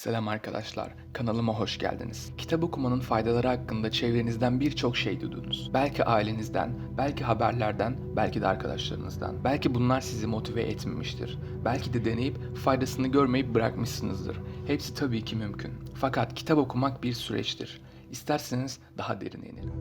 Selam arkadaşlar, kanalıma hoş geldiniz. Kitap okumanın faydaları hakkında çevrenizden birçok şey duydunuz. Belki ailenizden, belki haberlerden, belki de arkadaşlarınızdan. Belki bunlar sizi motive etmemiştir. Belki de deneyip faydasını görmeyip bırakmışsınızdır. Hepsi tabii ki mümkün. Fakat kitap okumak bir süreçtir. İsterseniz daha derine inelim.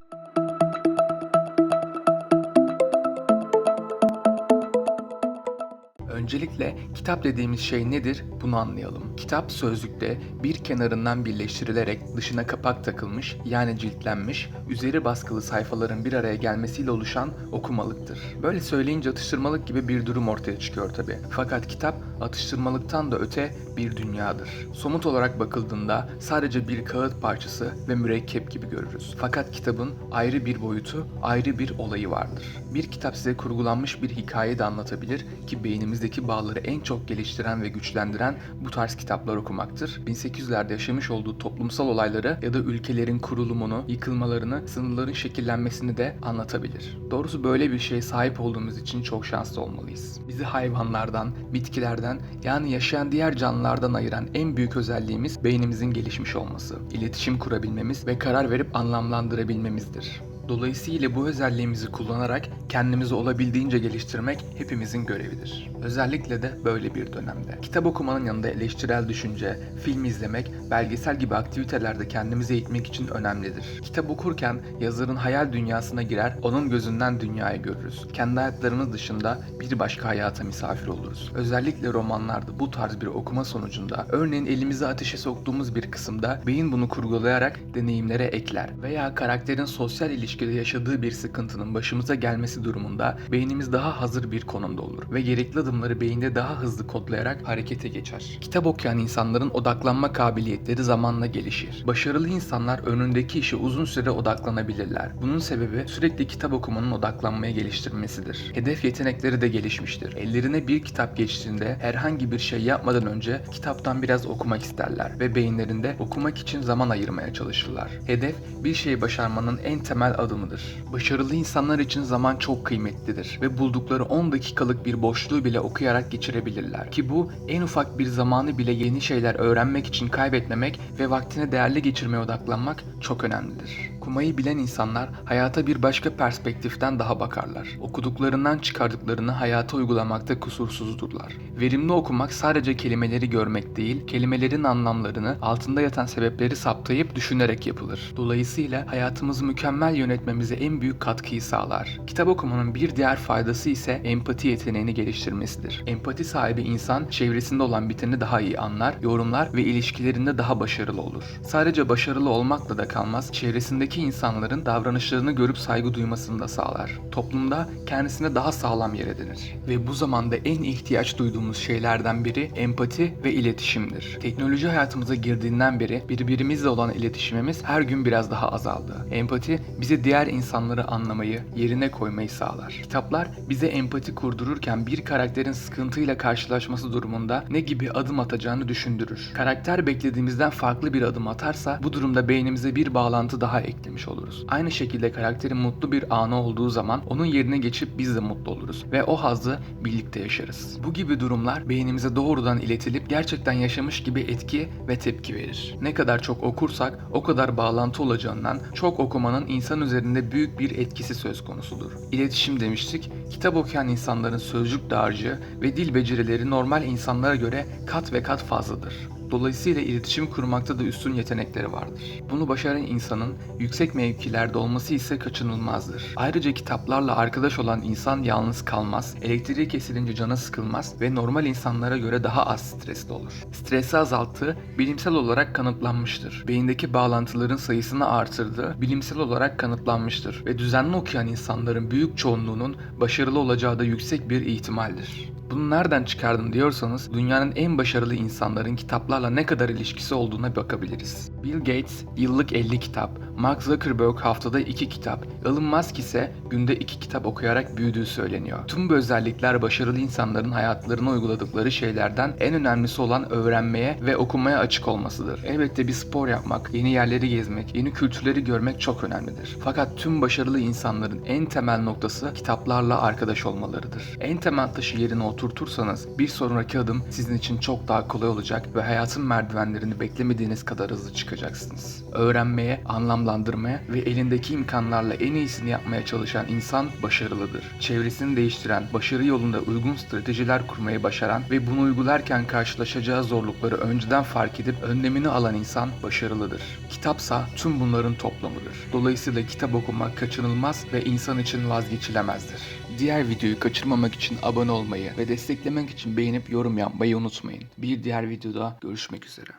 Öncelikle kitap dediğimiz şey nedir bunu anlayalım. Kitap sözlükte bir kenarından birleştirilerek dışına kapak takılmış yani ciltlenmiş, üzeri baskılı sayfaların bir araya gelmesiyle oluşan okumalıktır. Böyle söyleyince atıştırmalık gibi bir durum ortaya çıkıyor tabi. Fakat kitap atıştırmalıktan da öte bir dünyadır. Somut olarak bakıldığında sadece bir kağıt parçası ve mürekkep gibi görürüz. Fakat kitabın ayrı bir boyutu, ayrı bir olayı vardır. Bir kitap size kurgulanmış bir hikaye de anlatabilir ki beynimizdeki bağları en çok geliştiren ve güçlendiren bu tarz kitaplar okumaktır. 1800'lerde yaşamış olduğu toplumsal olayları ya da ülkelerin kurulumunu, yıkılmalarını, sınırların şekillenmesini de anlatabilir. Doğrusu böyle bir şeye sahip olduğumuz için çok şanslı olmalıyız. Bizi hayvanlardan, bitkilerden yani yaşayan diğer canlılardan ayıran en büyük özelliğimiz beynimizin gelişmiş olması, iletişim kurabilmemiz ve karar verip anlamlandırabilmemizdir. Dolayısıyla bu özelliğimizi kullanarak kendimizi olabildiğince geliştirmek hepimizin görevidir. Özellikle de böyle bir dönemde. Kitap okumanın yanında eleştirel düşünce, film izlemek, belgesel gibi aktivitelerde kendimizi eğitmek için önemlidir. Kitap okurken yazarın hayal dünyasına girer, onun gözünden dünyayı görürüz. Kendi hayatlarımız dışında bir başka hayata misafir oluruz. Özellikle romanlarda bu tarz bir okuma sonucunda örneğin elimizi ateşe soktuğumuz bir kısımda beyin bunu kurgulayarak deneyimlere ekler veya karakterin sosyal ilişkide yaşadığı bir sıkıntının başımıza gelmesi durumunda beynimiz daha hazır bir konumda olur ve gerekli adımları beyinde daha hızlı kodlayarak harekete geçer. Kitap okuyan insanların odaklanma kabiliyetleri zamanla gelişir. Başarılı insanlar önündeki işe uzun süre odaklanabilirler. Bunun sebebi sürekli kitap okumanın odaklanmaya geliştirmesidir. Hedef yetenekleri de gelişmiştir. Ellerine bir kitap geçtiğinde herhangi bir şey yapmadan önce kitaptan biraz okumak isterler ve beyinlerinde okumak için zaman ayırmaya çalışırlar. Hedef bir şeyi başarmanın en temel adımıdır. Başarılı insanlar için zaman çok kıymetlidir ve buldukları 10 dakikalık bir boşluğu bile okuyarak geçirebilirler. Ki bu en ufak bir zamanı bile yeni şeyler öğrenmek için kaybetmemek ve vaktini değerli geçirmeye odaklanmak çok önemlidir. Okumayı bilen insanlar hayata bir başka perspektiften daha bakarlar. Okuduklarından çıkardıklarını hayata uygulamakta kusursuzdurlar. Verimli okumak sadece kelimeleri görmek değil, kelimelerin anlamlarını, altında yatan sebepleri saptayıp düşünerek yapılır. Dolayısıyla hayatımızı mükemmel yönetmemize en büyük katkıyı sağlar. Kitap okumanın bir diğer faydası ise empati yeteneğini geliştirmesidir. Empati sahibi insan çevresinde olan biteni daha iyi anlar, yorumlar ve ilişkilerinde daha başarılı olur. Sadece başarılı olmakla da kalmaz, çevresindeki insanların davranışlarını görüp saygı duymasını da sağlar. Toplumda kendisine daha sağlam yer edinir. Ve bu zamanda en ihtiyaç duyduğumuz şeylerden biri empati ve iletişimdir. Teknoloji hayatımıza girdiğinden beri birbirimizle olan iletişimimiz her gün biraz daha azaldı. Empati bize diğer insanları anlamayı, yerine koymayı sağlar. Kitaplar bize empati kurdururken bir karakterin sıkıntıyla karşılaşması durumunda ne gibi adım atacağını düşündürür. Karakter beklediğimizden farklı bir adım atarsa bu durumda beynimize bir bağlantı daha eklemiş oluruz. Aynı şekilde karakterin mutlu bir anı olduğu zaman onun yerine geçip biz de mutlu oluruz ve o hazzı birlikte yaşarız. Bu gibi durumlar beynimize doğrudan iletilip gerçekten yaşamış gibi etki ve tepki verir. Ne kadar çok okursak o kadar bağlantı olacağından çok okumanın insan üzerinde büyük bir etkisi söz konusudur. İletişim demiştik. Kitap okuyan insanların sözcük dağarcığı ve dil becerileri normal insanlara göre kat ve kat fazladır. Dolayısıyla iletişim kurmakta da üstün yetenekleri vardır. Bunu başaran insanın yüksek mevkilerde olması ise kaçınılmazdır. Ayrıca kitaplarla arkadaş olan insan yalnız kalmaz, elektriği kesilince canı sıkılmaz ve normal insanlara göre daha az stresli olur. Stresi azalttığı bilimsel olarak kanıtlanmıştır. Beyindeki bağlantıların sayısını artırdığı bilimsel olarak kanıtlanmıştır ve düzenli okuyan insanların büyük çoğunluğunun başarılı olacağı da yüksek bir ihtimaldir. Bunu nereden çıkardım diyorsanız dünyanın en başarılı insanların kitaplarla ne kadar ilişkisi olduğuna bakabiliriz. Bill Gates yıllık 50 kitap, Mark Zuckerberg haftada 2 kitap, Elon Musk ise günde 2 kitap okuyarak büyüdüğü söyleniyor. Tüm bu özellikler başarılı insanların hayatlarına uyguladıkları şeylerden en önemlisi olan öğrenmeye ve okumaya açık olmasıdır. Elbette bir spor yapmak, yeni yerleri gezmek, yeni kültürleri görmek çok önemlidir. Fakat tüm başarılı insanların en temel noktası kitaplarla arkadaş olmalarıdır. En temel taşı yerine oturtmak oturtursanız bir sonraki adım sizin için çok daha kolay olacak ve hayatın merdivenlerini beklemediğiniz kadar hızlı çıkacaksınız. Öğrenmeye, anlamlandırmaya ve elindeki imkanlarla en iyisini yapmaya çalışan insan başarılıdır. Çevresini değiştiren, başarı yolunda uygun stratejiler kurmayı başaran ve bunu uygularken karşılaşacağı zorlukları önceden fark edip önlemini alan insan başarılıdır. Kitapsa tüm bunların toplamıdır. Dolayısıyla kitap okumak kaçınılmaz ve insan için vazgeçilemezdir. Diğer videoyu kaçırmamak için abone olmayı ve desteklemek için beğenip yorum yapmayı unutmayın. Bir diğer videoda görüşmek üzere.